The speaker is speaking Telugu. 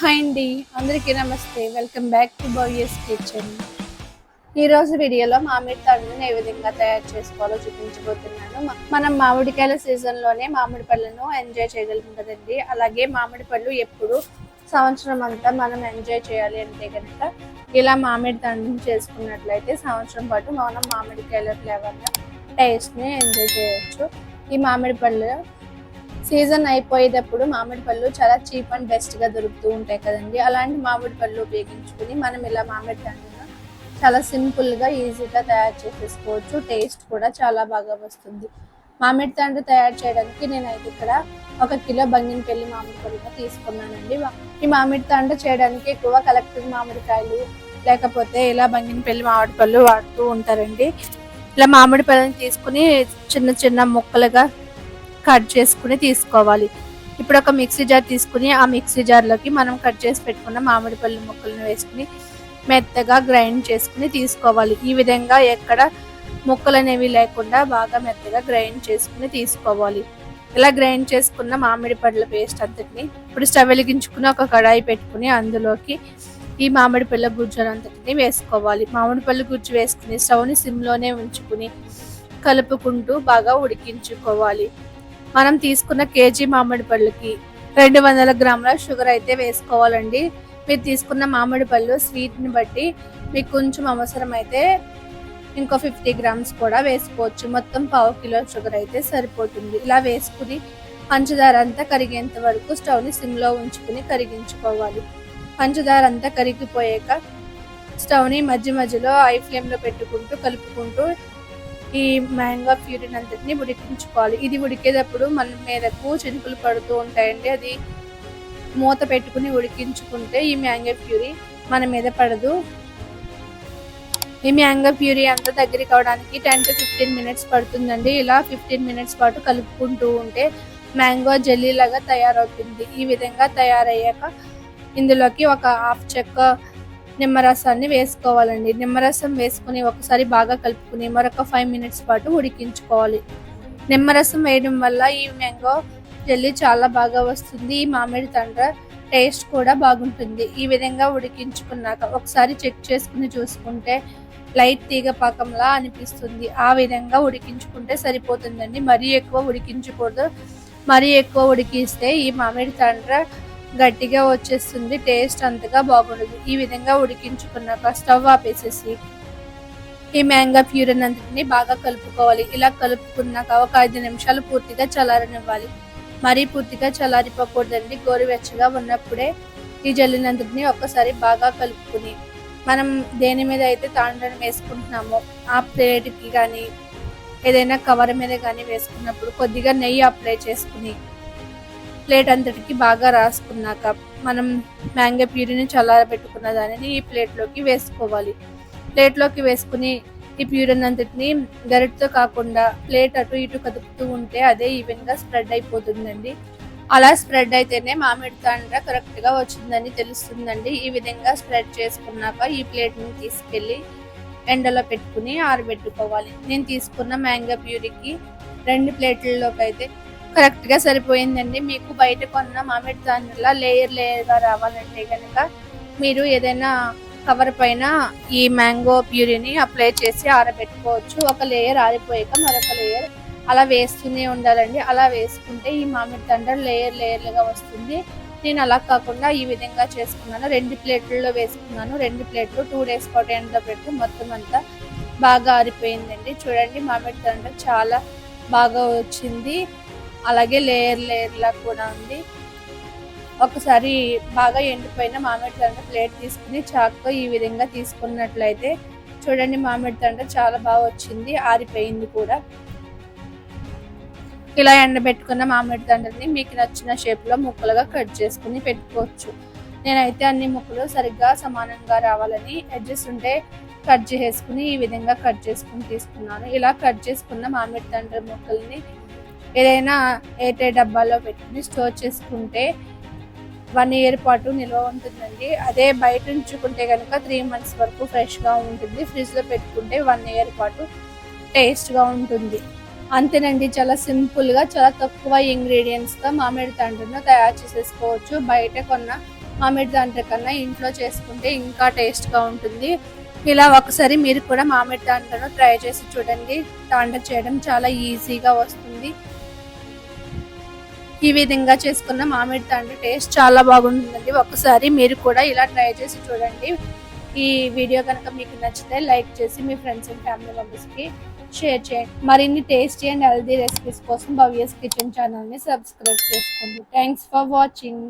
హాయ్ అండి అందరికీ నమస్తే. వెల్కమ్ బ్యాక్ టు బోయస్ కిచెన్ ఈరోజు వీడియోలో మామిడి తండ్రిని ఏ విధంగా తయారు చేసుకోవాలో చూపించబోతున్నాను. మనం మామిడికాయల సీజన్లోనే మామిడి పళ్ళను ఎంజాయ్ చేయగలం కదండి అలాగే మామిడి పళ్ళు ఎప్పుడు సంవత్సరం అంతా మనం ఎంజాయ్ చేయాలి అంటే కనుక ఇలా మామిడి తండ్రిని చేసుకున్నట్లయితే సంవత్సరం పాటు మనం మామిడికాయల ఫ్లేవర్ని టేస్ట్ని ఎంజాయ్ చేయొచ్చు. ఈ మామిడి పళ్ళు సీజన్ అయిపోయేటప్పుడు మామిడి పళ్ళు చాలా చీప్ అండ్ బెస్ట్గా దొరుకుతూ ఉంటాయి కదండి. అలాంటి మామిడి పళ్ళు ఉపయోగించుకుని మనం ఇలా మామిడి తండ్రిని చాలా సింపుల్గా ఈజీగా తయారు చేసేసుకోవచ్చు. టేస్ట్ కూడా చాలా బాగా వస్తుంది. మామిడి తండ్రి తయారు చేయడానికి నేనైతే ఇక్కడ ఒక కిలో బంగినపల్లి మామిడి పళ్ళు తీసుకున్నానండి. ఈ మామిడి తండ్రి చేయడానికి ఎక్కువ కలెక్టర్ మామిడికాయలు లేకపోతే ఇలా బంగినపల్లి మామిడి పళ్ళు వాడుతూ ఉంటారండి. ఇలా మామిడి పళ్ళని తీసుకుని చిన్న చిన్న ముక్కలుగా కట్ చేసుకుని తీసుకోవాలి. ఇప్పుడు ఒక మిక్సీ జార్ తీసుకుని ఆ మిక్సీ జార్లోకి మనం కట్ చేసి పెట్టుకున్న మామిడి పళ్ళు ముక్కలను వేసుకుని మెత్తగా గ్రైండ్ చేసుకుని తీసుకోవాలి. ఈ విధంగా ఎక్కడ ముక్కలు అనేవి లేకుండా బాగా మెత్తగా గ్రైండ్ చేసుకుని తీసుకోవాలి. ఇలా గ్రైండ్ చేసుకున్న మామిడి పళ్ళ పేస్ట్ అంతటిని ఇప్పుడు స్టవ్ వెలిగించుకుని ఒక కడాయి పెట్టుకుని అందులోకి ఈ మామిడి పళ్ళ గుజ్జులు అంతటిని వేసుకోవాలి. మామిడి పళ్ళు గుజ్జు వేసుకుని స్టవ్ని సిమ్లోనే ఉంచుకుని కలుపుకుంటూ బాగా ఉడికించుకోవాలి. మనం తీసుకున్న కేజీ మామిడి పళ్ళుకి రెండు వందల గ్రాముల షుగర్ అయితే వేసుకోవాలండి. మీరు తీసుకున్న మామిడి పళ్ళు స్వీట్ని బట్టి మీకు కొంచెం అవసరం అయితే ఇంకో ఫిఫ్టీ గ్రామ్స్ కూడా వేసుకోవచ్చు. మొత్తం పావు కిలో షుగర్ అయితే సరిపోతుంది. ఇలా వేసుకుని పంచదార అంతా కరిగేంత వరకు స్టవ్ని సిమ్లో ఉంచుకుని కరిగించుకోవాలి. పంచదార అంతా కరిగిపోయాక స్టవ్ని మధ్య మధ్యలో ఐ ఫ్లేమ్లో పెట్టుకుంటూ కలుపుకుంటూ ఈ మ్యాంగో ప్యూరిన్ అంతటిని ఉడికించుకోవాలి. ఇది ఉడికేటప్పుడు మన మీదకు చినుకులు పడుతూ ఉంటాయండి. అది మూత పెట్టుకుని ఉడికించుకుంటే ఈ మ్యాంగో ప్యూరీ మన మీద పడదు. ఈ మ్యాంగో ప్యూరీ అంతా దగ్గరికి అవడానికి టెన్ టు ఫిఫ్టీన్ మినిట్స్ పడుతుందండి. ఇలా ఫిఫ్టీన్ మినిట్స్ పాటు కలుపుకుంటూ ఉంటే మ్యాంగో జెల్లీ లాగా తయారవుతుంది. ఈ విధంగా తయారయ్యాక ఇందులోకి ఒక హాఫ్ చెక్క నిమ్మరసాన్ని వేసుకోవాలండి. నిమ్మరసం వేసుకుని ఒకసారి బాగా కలుపుకుని మరొక ఫైవ్ మినిట్స్ పాటు ఉడికించుకోవాలి. నిమ్మరసం వేయడం వల్ల ఈ మ్యాంగో జెల్లీ చాలా బాగా వస్తుంది. ఈ మామిడి తండ్ర టేస్ట్ కూడా బాగుంటుంది. ఈ విధంగా ఉడికించుకున్నాక ఒకసారి చెక్ చేసుకుని చూసుకుంటే లైట్ తీగ పాకంలా అనిపిస్తుంది. ఆ విధంగా ఉడికించుకుంటే సరిపోతుందండి. మరీ ఎక్కువ ఉడికించకూడదు. మరీ ఎక్కువ ఉడికిస్తే ఈ మామిడి తండ్ర గట్టిగా వచ్చేస్తుంది టేస్ట్ అంతగా బాగుండదు. ఈ విధంగా ఉడికించుకున్నాక స్టవ్ ఆపేసేసి ఈ మ్యాంగో ప్యూరన్ అంతటిని బాగా కలుపుకోవాలి. ఇలా కలుపుకున్నాక ఒక ఐదు నిమిషాలు పూర్తిగా చల్లారనివ్వాలి. మరీ పూర్తిగా చల్లారిపోకూడదండి. గోరువెచ్చగా ఉన్నప్పుడే ఈ జల్లినంతటిని ఒక్కసారి బాగా కలుపుకుని మనం దేని మీద అయితే తాండ్రం వేసుకుంటున్నామో ఆ ప్లేట్కి కానీ ఏదైనా కవర్ మీద కానీ వేసుకున్నప్పుడు కొద్దిగా నెయ్యి అప్లై చేసుకుని ప్లేట్ అంతటికి బాగా రాసుకున్నాక మనం మ్యాంగో ప్యూరీని చల్లారబెట్టుకున్న దానిని ఈ ప్లేట్లోకి వేసుకోవాలి. ప్లేట్లోకి వేసుకుని ఈ ప్యూరీని అంతటిని గరిటతో కాకుండా ప్లేట్ అటు ఇటు కదుపుతూ ఉంటే అదే ఈవెన్గా స్ప్రెడ్ అయిపోతుందండి. అలా స్ప్రెడ్ అయితేనే మామిడి తాండ్ర కరెక్ట్గా వచ్చిందని తెలుస్తుందండి. ఈ విధంగా స్ప్రెడ్ చేసుకున్నాక ఈ ప్లేట్ని తీసుకెళ్ళి ఎండలో పెట్టుకుని ఆరబెట్టుకోవాలి. నేను తీసుకున్న మ్యాంగో ప్యూరీకి రెండు ప్లేట్లలోకి అయితే కరెక్ట్గా సరిపోయిందండి. మీకు బయట కొన్న మామిడి తాండ్రలా లేయర్ లేయర్గా రావాలంటే కనుక మీరు ఏదైనా కవర్ పైన ఈ మ్యాంగో ప్యూరీని అప్లై చేసి ఆరబెట్టుకోవచ్చు. ఒక లేయర్ ఆరిపోయాక మరొక లేయర్ అలా వేస్తూనే ఉండాలండి. అలా వేసుకుంటే ఈ మామిడి తండ్ర లేయర్ లేయర్లుగా వస్తుంది. నేను అలా కాకుండా ఈ విధంగా చేసుకున్నాను. రెండు ప్లేట్లలో వేసుకున్నాను. రెండు ప్లేట్లు టూ డేస్ పాటు ఎండలో పెట్టి మొత్తం అంతా బాగా ఆరిపోయిందండి. చూడండి మామిడి తండ్ర చాలా బాగా వచ్చింది. అలాగే లేయర్ లేయర్లా కూడా ఉంది. ఒకసారి బాగా ఎండిపోయిన మామిడి తండ్రి ప్లేట్ తీసుకుని చాక్తో ఈ విధంగా తీసుకున్నట్లయితే చూడండి మామిడి తండ్ర చాలా బాగా వచ్చింది ఆరిపోయింది కూడా. ఇలా ఎండబెట్టుకున్న మామిడి తండ్రిని మీకు నచ్చిన షేప్లో ముక్కలుగా కట్ చేసుకుని పెట్టుకోవచ్చు. నేనైతే అన్ని ముక్కలు సరిగ్గా సమానంగా రావాలని ఎడ్జెస్ ఉంటే కట్ చేసుకుని ఈ విధంగా కట్ చేసుకుని తీసుకున్నాను. ఇలా కట్ చేసుకున్న మామిడి తండ్రి ముక్కల్ని ఏదైనా ఏటే డబ్బాలో పెట్టుకుని స్టోర్ చేసుకుంటే వన్ ఇయర్ పాటు నిల్వ ఉంటుందండి. అదే బయట ఉంచుకుంటే కనుక త్రీ మంత్స్ వరకు ఫ్రెష్గా ఉంటుంది. ఫ్రిడ్జ్లో పెట్టుకుంటే వన్ ఇయర్ పాటు టేస్ట్గా ఉంటుంది. అంతేనండి చాలా సింపుల్గా చాలా తక్కువ ఇంగ్రీడియంట్స్తో మామిడి తండ్రిని తయారు చేసేసుకోవచ్చు. బయట కొన్న మామిడి దాంట్లో కన్నా ఇంట్లో చేసుకుంటే ఇంకా టేస్ట్గా ఉంటుంది. ఇలా ఒకసారి మీరు కూడా మామిడి దాంట్లో ట్రై చేసి చూడండి. తాండ్ర చేయడం చాలా ఈజీగా వస్తుంది. ఈ విధంగా చేసుకున్న మామిడి తండ్రి టేస్ట్ చాలా బాగుంటుందండి. ఒకసారి మీరు కూడా ఇలా ట్రై చేసి చూడండి. ఈ వీడియో కనుక మీకు నచ్చితే లైక్ చేసి మీ ఫ్రెండ్స్ అండ్ ఫ్యామిలీ మెంబర్స్కి షేర్ చేయండి. మరిన్ని టేస్టీ అండ్ హెల్దీ రెసిపీస్ కోసం భవ్యస్ కిచెన్ ఛానల్ని సబ్స్క్రైబ్ చేసుకోండి. Thanks for watching.